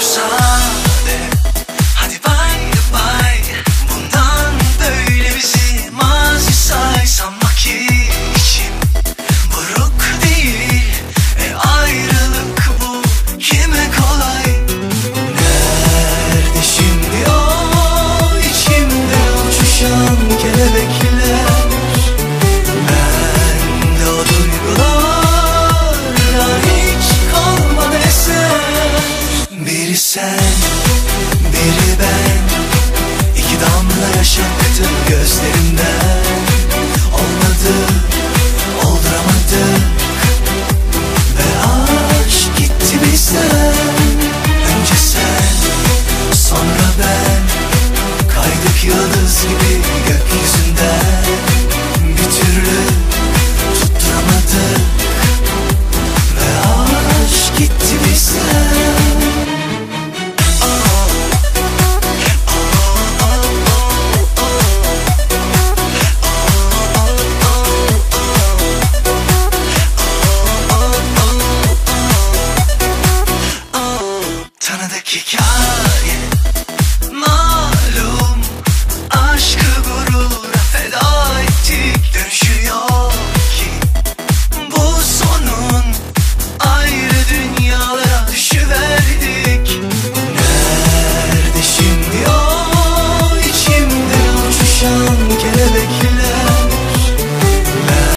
sorry. Aşkla yaşattın gözlerimden Olmadı, olduramadık Ve aşk gitti bizden. Önce sen, sonra ben. Kaydık yıldız gibi gökyüzü. Kick out